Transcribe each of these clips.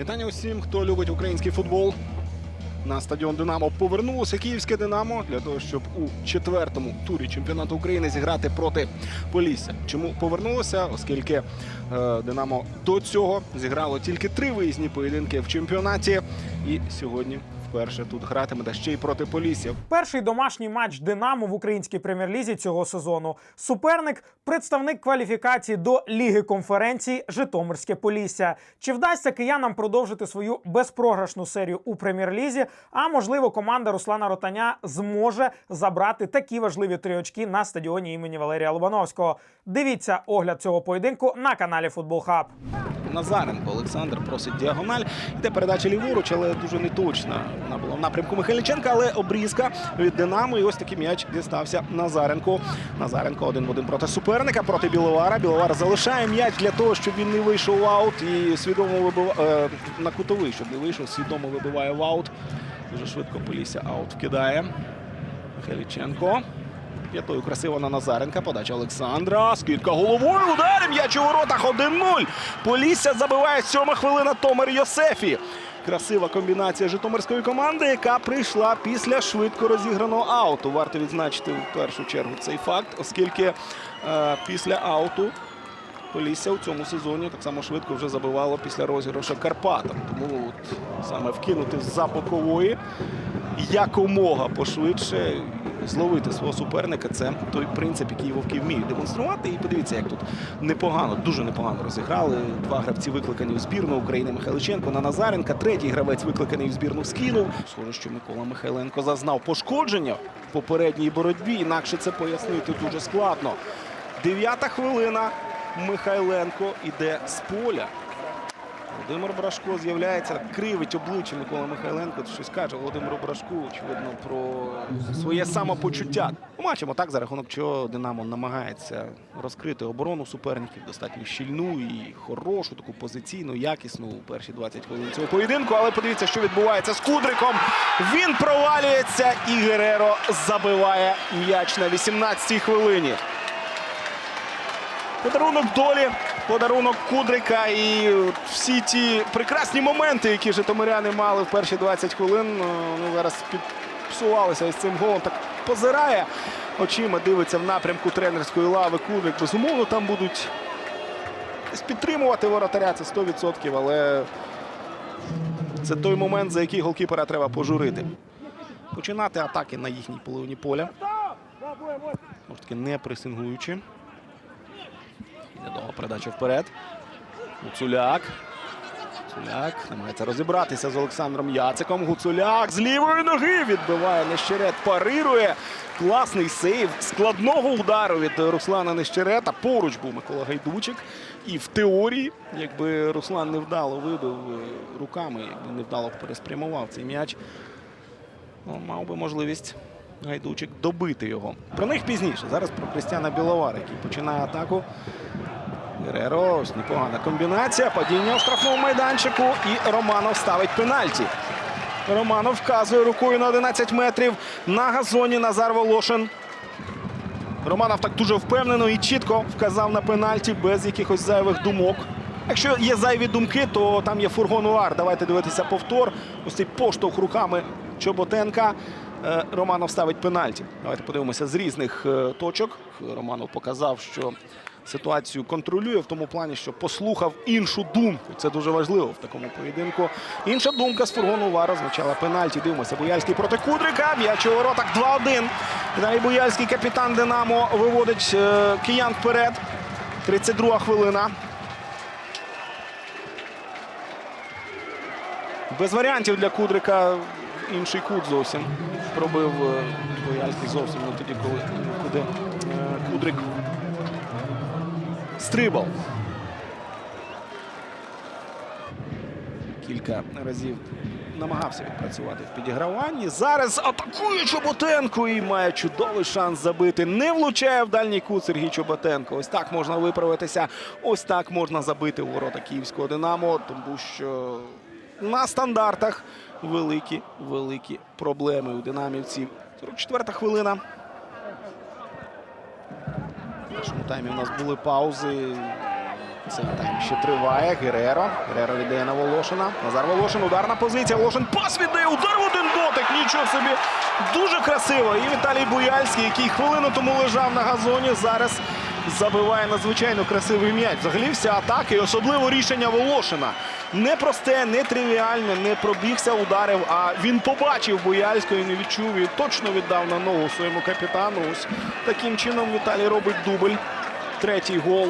Вітання усім, хто любить український футбол. На стадіон Динамо повернулося київське Динамо для того, щоб у четвертому турі чемпіонату України зіграти проти Полісся. Чому повернулося? Оскільки е, Динамо до цього зіграло тільки три виїзні поєдинки в чемпіонаті, і сьогодні вперше тут гратиме та ще й проти Полісся. Перший домашній матч Динамо в українській прем'єр-лізі цього сезону. Суперник представник кваліфікації до Ліги конференцій Житомирське Полісся. Чи вдасться киянам продовжити свою безпрограшну серію у прем'єр-лізі? А можливо, команда Руслана Ротаня зможе забрати такі важливі три очки на стадіоні імені Валерія Лобановського. Дивіться огляд цього поєдинку на каналі Футбол Хаб. Назаренко Олександр просить діагональ. Йде передача ліворуч, але дуже неточна. Вона була в напрямку Михайліченка, але обрізка від Динамо. І ось такий м'яч дістався Назаренко. Назаренко один в один проти суперника, проти Біловара. Біловар залишає м'яч для того, щоб він не вийшов в аут і свідомо вибиває на кутовий, щоб не вийшов, свідомо вибиває в аут. Дуже швидко Полісся аут вкидає. Михайліченко. П'ятою красиво на Назаренка. Подача Олександра. Скидка головою. Удар. М'яч у воротах 1-0. Полісся забиває сьома хвилина Томер Йосефі. Красива комбінація житомирської команди, яка прийшла після швидко розіграного ауту. Варто відзначити в першу чергу цей факт, оскільки е, після ауту Полісся у цьому сезоні так само швидко вже забивало після розіграшу Карпатам. Тому от саме вкинути з-за бокової якомога пошвидше зловити свого суперника. Це той принцип, який вовки вміють демонструвати. І подивіться, як тут непогано, дуже непогано розіграли. Два гравці викликані в збірну України Михайличенко на Назаренка. Третій гравець викликаний в збірну скинув. Схоже, що Микола Михайленко зазнав пошкодження в попередній боротьбі. Інакше це пояснити дуже складно. Дев'ята хвилина. Михайленко іде з поля. Володимир Брашко з'являється, кривить обличчя Микола Михайленко. Щось каже Володимиру Брашку, очевидно, про своє самопочуття. Ми Бачимо так, за рахунок чого Динамо намагається розкрити оборону суперників достатньо щільну і хорошу, таку позиційну, якісну у перші 20 хвилин цього поєдинку. Але подивіться, що відбувається з Кудриком. Він провалюється і Гереро забиває м'яч на 18-й хвилині. Подарунок долі, подарунок Кудрика і всі ті прекрасні моменти, які житомиряни мали в перші 20 хвилин, е, вони зараз підпсувалися із цим голом. Так позирає очима, дивиться в напрямку тренерської лави Кудрик. Безумовно, там будуть підтримувати воротаря, це 100%, але це той момент, за який голкіпера треба пожурити. Починати атаки на їхній половині поля. Може таки не пресингуючи. Іде довга передача вперед. Гуцуляк. Гуцуляк намагається розібратися з Олександром Яциком. Гуцуляк з лівої ноги відбиває Нещерет. Парирує. Класний сейв складного удару від Руслана Нещерета. Поруч був Микола Гайдучик. І в теорії, якби Руслан невдало вибив руками, якби невдало переспрямував цей м'яч, ну, мав би можливість Гайдучик добити його. Про них пізніше. Зараз про Кристіана Біловара, який починає атаку. Гереро, непогана комбінація. Падіння у штрафному майданчику. І Романов ставить пенальті. Романов вказує рукою на 11 метрів. На газоні Назар Волошин. Романов так дуже впевнено і чітко вказав на пенальті без якихось зайвих думок. Якщо є зайві думки, то там є фургон УАР. Давайте дивитися повтор. Ось цей поштовх руками Чоботенка. Е, Романов ставить пенальті. Давайте подивимося з різних е, точок. Романов показав, що ситуацію контролює в тому плані, що послухав іншу думку. Це дуже важливо в такому поєдинку. Інша думка з фургону УАР означала пенальті. Дивимося. Буяльський проти Кудрика. М'яч у воротах 2-1. Далі Буяльський капітан Динамо виводить е, киян вперед. 32 хвилина. Без варіантів для Кудрика інший кут зовсім. Пробив е, Бояльський зовсім не тоді, коли куди е, Кудрик стрибав. Кілька разів намагався відпрацювати в підіграванні. Зараз атакує Чоботенко і має чудовий шанс забити. Не влучає в дальній кут Сергій Чоботенко. Ось так можна виправитися. Ось так можна забити у ворота київського Динамо, тому що на стандартах великі, великі проблеми у динамівців. 44-та хвилина. В першому таймі у нас були паузи. Цей тайм ще триває. Гереро. Гереро віддає на Волошина. Назар Волошин. Ударна позиція. Волошин пас віддає. Удар в один дотик. Нічого собі. Дуже красиво. І Віталій Буяльський, який хвилину тому лежав на газоні, зараз забиває надзвичайно красивий м'яч. Взагалі вся атака і особливо рішення Волошина. Не просте, не пробігся, ударив, а він побачив Буяльського і не відчув і точно віддав на ногу своєму капітану. Ось таким чином Віталій робить дубль. Третій гол.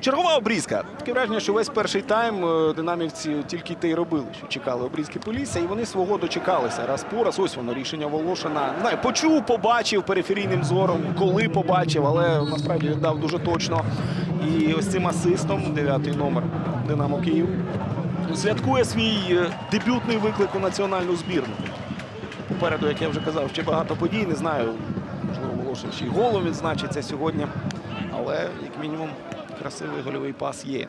Чергова обрізка. Таке враження, що весь перший тайм е, динамівці тільки те й робили, що чекали обрізки Полісся, і вони свого дочекалися. Раз по раз, ось воно рішення Волошина. Не знаю, почув, побачив периферійним зором, коли побачив, але насправді віддав дуже точно. І ось цим асистом, дев'ятий номер Динамо Київ, святкує свій е, дебютний виклик у національну збірну. Попереду, як я вже казав, ще багато подій. Не знаю, можливо, Волошин ще й голом відзначиться сьогодні. Але, як мінімум, красивий гольовий пас є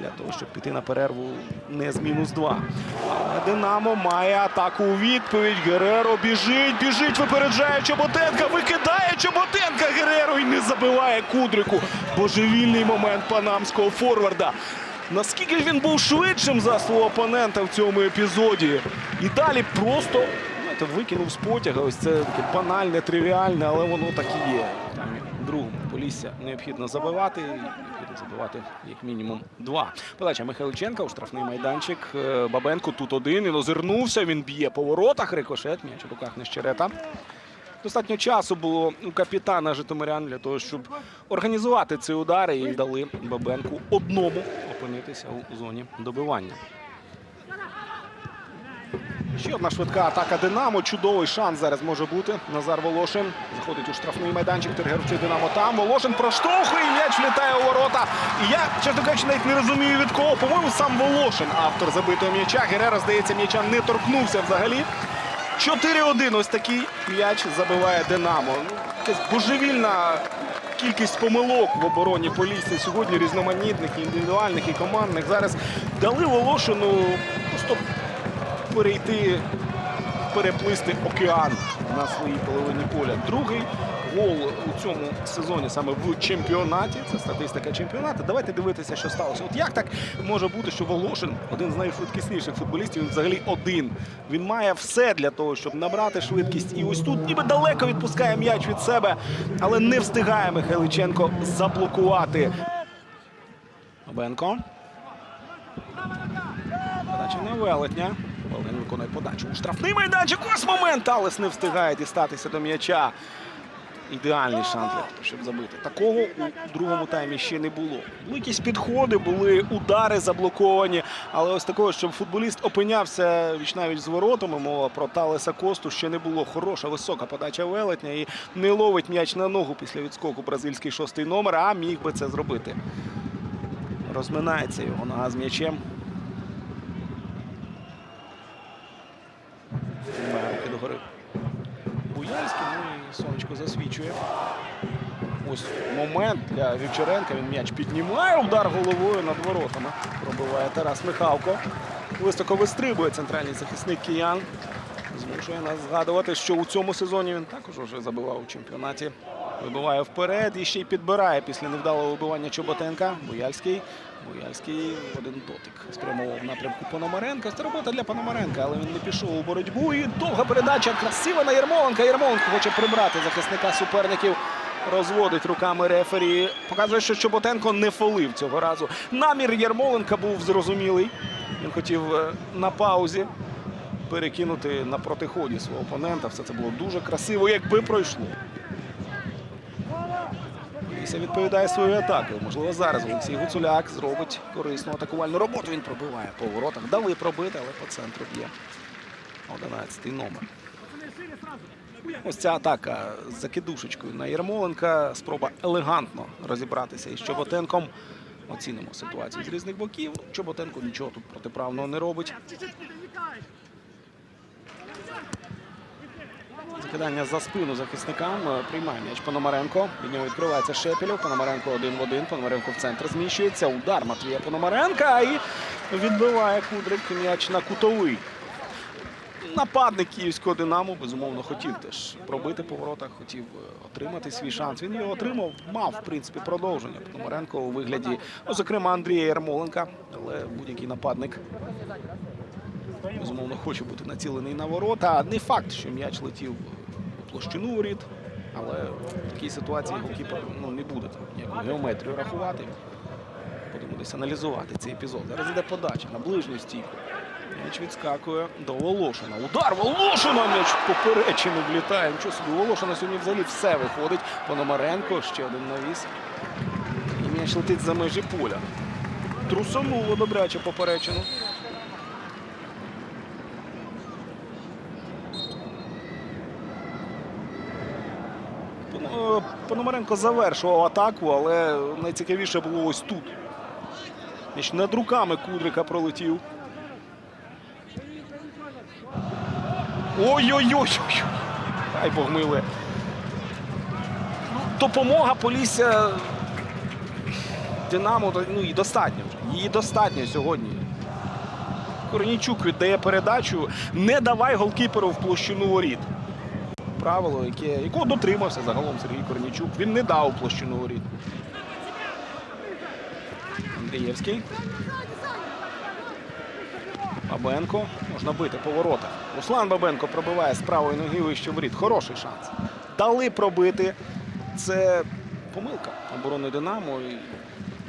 для того, щоб піти на перерву не з мінус два. Але Динамо має атаку у відповідь. Гереро біжить, біжить, випереджає Чоботенка, викидає Чоботенка Гереро і не забиває Кудрику. Божевільний момент панамського форварда. Наскільки ж він був швидшим за свого опонента в цьому епізоді? І далі просто знаєте, викинув з потяга. Ось це таке банальне, тривіальне, але воно так і є. Там другому Полісся необхідно забивати. Необхідно забивати як мінімум два. Подача Михайличенка у штрафний майданчик. Е, Бабенко тут один. Він озирнувся. Він б'є по воротах. Рикошет. М'яч у руках Нещерета. Достатньо часу було у капітана Житомирян для того, щоб організувати цей удар і дали Бабенку одному опинитися у зоні добивання. Ще одна швидка атака Динамо. Чудовий шанс зараз може бути. Назар Волошин заходить у штрафний майданчик. Тергерчий Динамо там. Волошин проштовхує. М'яч влітає у ворота. І я, чесно кажучи, навіть не розумію від кого. По-моєму, сам Волошин, автор забитого м'яча. Герера, здається, м'яча не торкнувся взагалі. 4-1. Ось такий м'яч забиває Динамо. Ну, божевільна кількість помилок в обороні Полісся сьогодні різноманітних, індивідуальних і командних. Зараз дали Волошину просто перейти, переплисти океан на своїй половині поля. Другий гол у цьому сезоні саме в чемпіонаті. Це статистика чемпіонату. Давайте дивитися, що сталося. От як так може бути, що Волошин один з найшвидкісніших футболістів, він взагалі один. Він має все для того, щоб набрати швидкість. І ось тут ніби далеко відпускає м'яч від себе, але не встигає Михайличенко заблокувати. Бенко. Подача на велетня. Велетня виконує подачу. У штрафний майданчик. Ось момент. Алес не встигає дістатися до м'яча. Ідеальний шанс для того, щоб забити. Такого у другому таймі ще не було. Були якісь підходи, були удари заблоковані. Але ось такого, щоб футболіст опинявся вічнавіч з воротами, мова про Талеса Косту ще не було. Хороша висока подача велетня і не ловить м'яч на ногу після відскоку бразильський шостий номер, а міг би це зробити. Розминається його нога з м'ячем. Тримає руки догори. Буяльський, ну і сонечко засвічує. Ось момент для Вівчаренка. Він м'яч піднімає. Удар головою над воротами. Пробиває Тарас Михалко. Високо вистрибує центральний захисник киян. Змушує нас згадувати, що у цьому сезоні він також вже забивав у чемпіонаті. Вибиває вперед і ще й підбирає після невдалого вибивання Чоботенка. Буяльський в один дотик спрямовував в напрямку Пономаренка. Це робота для Пономаренка, але він не пішов у боротьбу. І довга передача красива на Єрмоленка. Єрмоленко хоче прибрати захисника суперників. Розводить руками рефері. Показує, що Чоботенко не фолив цього разу. Намір Єрмоленка був зрозумілий. Він хотів е, на паузі перекинути на протиході свого опонента. Все це було дуже красиво, якби пройшло. Полісся відповідає своєю атакою. Можливо, зараз Олексій Гуцуляк зробить корисну атакувальну роботу. Він пробиває по воротах. Дали пробити, але по центру б'є 11-й номер. Ось ця атака з закидушечкою на Єрмоленка. Спроба елегантно розібратися із Чоботенком. Оцінимо ситуацію з різних боків. Чоботенко нічого тут протиправного не робить. Закидання за спину захисникам. Е, Приймає м'яч Пономаренко. Від нього відкривається Шепелєв. Пономаренко один в один. Пономаренко в центр зміщується. Удар Матвія Пономаренка і відбиває Кудрик м'яч на кутовий. Нападник київського Динамо, безумовно, хотів теж пробити по воротах, хотів е, отримати свій шанс. Він його отримав, мав, в принципі, продовження. Пономаренко у вигляді, ну, зокрема, Андрія Ярмоленка, але будь-який нападник безумовно хоче бути націлений на ворота. Не факт, що м'яч летів у площину воріт, але в такій ситуації голкіпер ну, не буде ніяку геометрію рахувати. Будемо десь аналізувати цей епізод. Зараз іде подача на ближню стійку. М'яч відскакує до Волошина. Удар Волошина! М'яч поперечину влітає. Нічого собі, Волошина сьогодні взагалі все виходить. Пономаренко, ще один навіс. І м'яч летить за межі поля. Трусануло добряче поперечину. Пон- е, Пономаренко завершував атаку, але найцікавіше було ось тут. Над руками Кудрика пролетів. Ой-ой-ой! Ай Бог миле. Ну, Допомога Полісся Динамо ну, і достатньо. Її достатньо сьогодні. Корнійчук віддає передачу. Не давай голкіперу в площину воріт. Правило, яке, якого дотримався загалом Сергій Корнійчук. Він не дав площину воріт. Андрієвський. Бабенко. Можна бити по воротах. Руслан Бабенко пробиває з правої ноги вище воріт. Хороший шанс. Дали пробити. Це помилка оборони Динамо і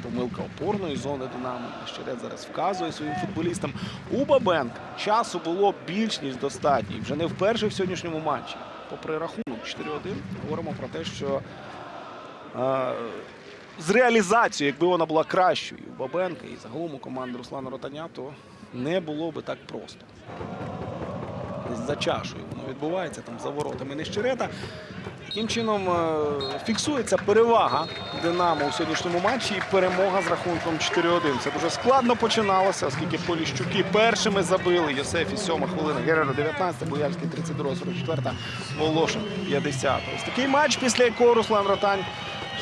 помилка опорної зони Динамо. Щерет зараз вказує своїм футболістам. У Бабенка часу було більш ніж достатньо. Вже не вперше в сьогоднішньому матчі. Попри рахунок 4-1, говоримо про те, що е, з реалізацією, якби вона була кращою у Бабенка і загалом у команди Руслана Ротаня, то не було би так просто. За чашею воно відбувається там за воротами Нещерета. Таким чином е, фіксується перевага Динамо у сьогоднішньому матчі і перемога з рахунком 4-1. Це дуже складно починалося, оскільки Поліщуки першими забили. Йосефі 7 хвилина, Гереро 19, Боярський 32, 44, Волошин 50. Ось такий матч, після якого Руслан Ротань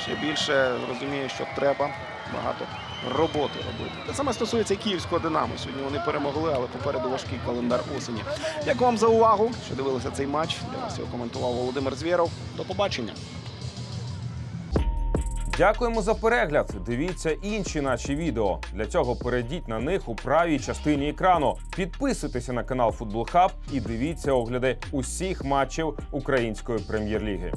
ще більше розуміє, що треба багато роботи робити. Те саме стосується київського Динамо. Сьогодні вони перемогли, але попереду важкий календар осені. Дякую вам за увагу, що дивилися цей матч. Для вас його коментував Володимир Звєров. До побачення. Дякуємо за перегляд. Дивіться інші наші відео. Для цього перейдіть на них у правій частині екрану. Підписуйтеся на канал Футбол Хаб і дивіться огляди усіх матчів української прем'єр-ліги.